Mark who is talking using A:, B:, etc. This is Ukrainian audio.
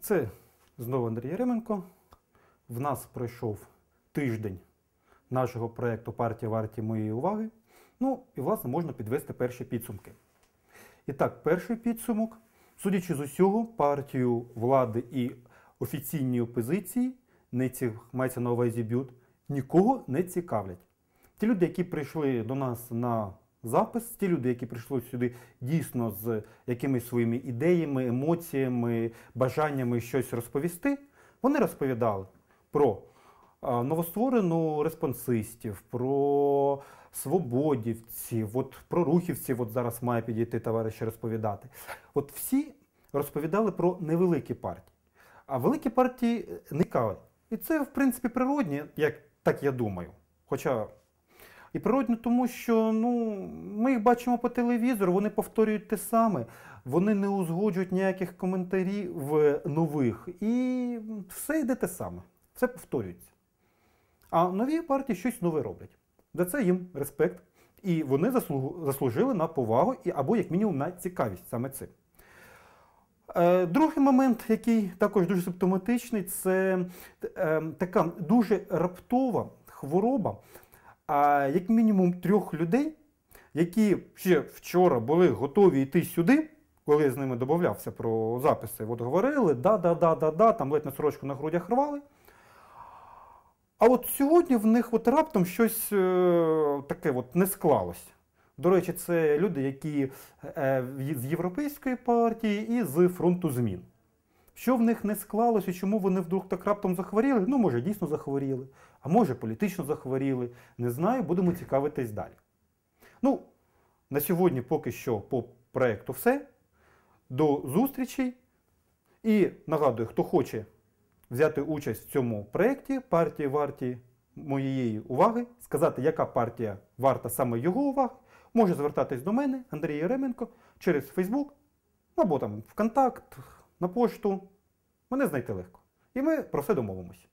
A: Це знову Андрій Яременко. В нас пройшов тиждень нашого проєкту Партія варті моєї уваги. Ну і, власне, можна підвести перші підсумки. І так, перший підсумок. Судячи з усього, партію влади і офіційні опозиції, не ці, мається на увазі бют, нікого не цікавлять. Ті люди, які прийшли до нас на запис, ті люди, які прийшли сюди дійсно з якимись своїми ідеями, емоціями, бажаннями щось розповісти, вони розповідали про новостворену респонсистів, про свободівців, от про рухівців, от зараз має підійти товариш розповідати. От всі розповідали про невеликі партії. А великі партії не цікавлять. І це, в принципі, природні, як так я думаю. Хоча і природно, тому що ну, ми їх бачимо по телевізору, вони повторюють те саме, вони не узгоджують ніяких коментарів нових. І все йде те саме, все повторюється. А нові партії щось нове роблять. За це їм респект. І вони заслужили на повагу і, або, як мінімум, на цікавість саме цим. Е, Другий момент, який також дуже симптоматичний, це е, така дуже раптова хвороба, а як мінімум трьох людей, які ще вчора були готові йти сюди, коли я з ними домовлявся про записи, от говорили, да, да, да, да, да, там ледь на сорочку на грудях рвали. А от сьогодні в них от раптом щось е, таке от не склалося. До речі, це люди, які е, з Європейської партії і з фронту змін. Що в них не склалося, чому вони вдруг так раптом захворіли? Ну, може, дійсно захворіли, а може, політично захворіли. Не знаю, будемо цікавитись далі. Ну, на сьогодні поки що по проєкту все. До зустрічей. І нагадую, хто хоче взяти участь в цьому проєкті партії варті моєї уваги, сказати, яка партія варта саме його уваги, може звертатись до мене, Андрій Яременко, через Фейсбук або там ВКонтакт, на пошту. Мене знайти легко. І ми про все домовимось.